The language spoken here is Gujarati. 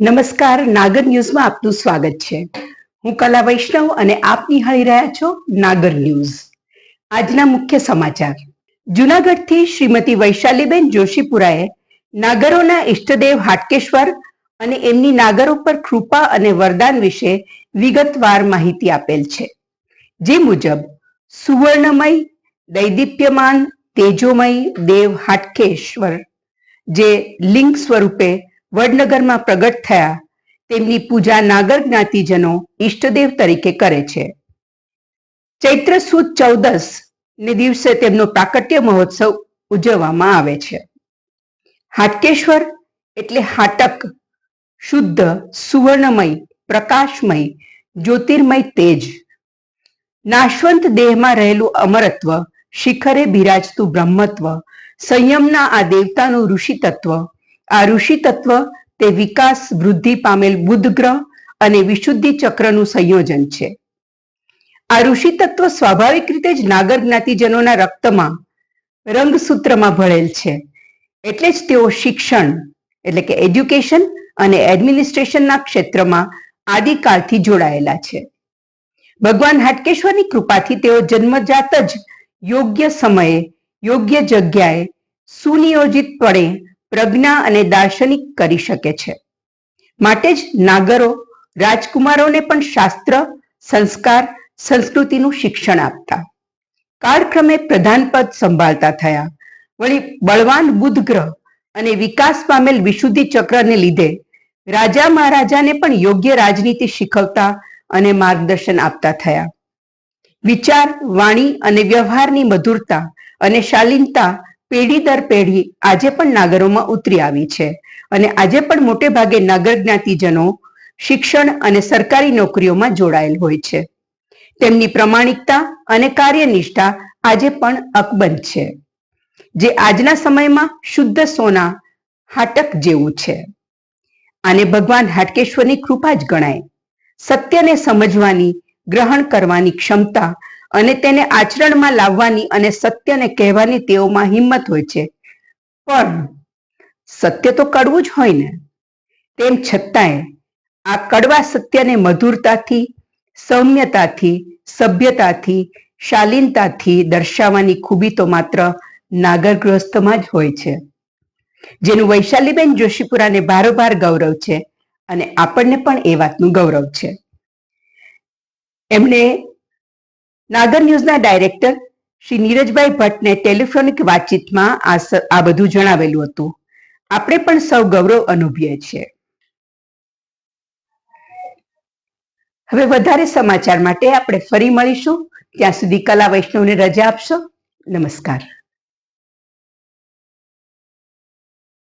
નમસ્કાર, નાગર ન્યૂઝમાં આપનું સ્વાગત છે. હું કલા વૈષ્ણવ અને આપ નિહાળી રહ્યા છો નાગર ન્યૂઝ. આજના મુખ્ય સમાચાર. જુનાગઢથી શ્રીમતી વૈશાલીબેન જોશીપુરાએ નાગરોના ઈષ્ટદેવ હાટકેશ્વર અને એમની નાગરો પર કૃપા અને વરદાન વિશે વિગતવાર માહિતી આપેલ છે. જે મુજબ, સુવર્ણમય, દૈદીપ્યમાન, તેજોમય દેવ હાટકેશ્વર, જે લિંગ સ્વરૂપે વડનગરમાં પ્રગટ થયા. તેમની પૂજા નાગર જ્ઞાતિજનો ઈષ્ટદેવ તરીકે કરે છે. ચૈત્ર સુદ ચૌદસ ને દિવસે તેમનો પ્રાકટ્ય મહોત્સવ ઉજવવામાં આવે છે. હાટકેશ્વર એટલે હાટક, શુદ્ધ, સુવર્ણમય, પ્રકાશમય, જ્યોતિર્મય તેજ. નાશવંત દેહમાં રહેલું અમરત્વ, શિખરે બિરાજતું બ્રહ્મત્વ, સંયમના આ દેવતાનું ઋષિ તત્વ આ ઋષિ તત્વ તે વિકાસ, વૃદ્ધિ પામેલ બુધ ગ્રહ અને વિશુદ્ધિ ચક્રનું સંયોજન છે. આ ઋષિ તત્વ સ્વાભાવિક રીતે જ નાગર જ્ઞાતિજનોના રક્તમાં, રંગસૂત્રમાં ભળેલ છે. એટલે જ તેઓ શિક્ષણ, એટલે કે એજ્યુકેશન અને એડમિનિસ્ટ્રેશનના ક્ષેત્રમાં આદિકાળથી જોડાયેલા છે. ભગવાન હાટકેશ્વરની કૃપાથી તેઓ જન્મજાત જ યોગ્ય સમયે, યોગ્ય જગ્યાએ સુનિયોજિતપણે પ્રજ્ઞા અને દાર્શનિક કરી શકે છે. માટે જ નાગરો રાજકુમારોને પણ શાસ્ત્ર, સંસ્કાર, સંસ્કૃતિનું શિક્ષણ આપતા. કાળક્રમે પ્રધાન પદ સંભાળતા થયા. વળી બળવાન બુધ ગ્રહ અને વિકાસ પામેલ વિશુદ્ધિ ચક્રને લીધે રાજા મહારાજાને પણ યોગ્ય રાજનીતિ શીખવતા અને માર્ગદર્શન આપતા થયા. વિચાર, વાણી અને વ્યવહારની મધુરતા અને શાલીનતા પેઢી દર પેઢી આજે પણ નાગરોમાં ઉતરી આવી છે અને આજે પણ મોટે ભાગે નાગર જ્ઞાતિજનો શિક્ષણ અને સરકારી નોકરીઓમાં જોડાયેલ હોય છે. તેમની પ્રમાણિકતા અને કાર્યનિષ્ઠા આજે પણ અકબંધ છે, જે આજના સમયમાં શુદ્ધ સોના હાટક જેવું છે. આને ભગવાન હાટકેશ્વરની કૃપા જ ગણાય. સત્યને સમજવાની, ગ્રહણ કરવાની ક્ષમતા અને તેને આચરણમાં લાવવાની અને સત્યને કહેવાની તેઓમાં હિંમત હોય છે. પણ સત્ય તો કડવું જ હોય ને. તેમ છતાંય આ કડવા સત્યને મધુરતાથી, સૌમ્યતાથી, સભ્યતાથી, શાલીનતાથી દર્શાવવાની ખૂબી તો માત્ર નાગર ગૃહસ્થમાં જ હોય છે. જેનું વૈશાલીબેન જોશીપુરાને બારોબાર ગૌરવ છે અને આપણને પણ એ વાતનું ગૌરવ છે. એમણે નાગર ન્યૂઝના ડાયરેક્ટર શ્રી નીરજભાઈ ભટ્ટને ટેલિફોનિક વાતચીતમાં આ બધું જણાવેલું હતું. આપણે પણ સૌ ગૌરવ અનુભવીએ છીએ. હવે વધારે સમાચાર માટે આપણે ફરી મળીશું. ત્યાં સુધી કલા વૈષ્ણવને રજા આપશો. નમસ્કાર.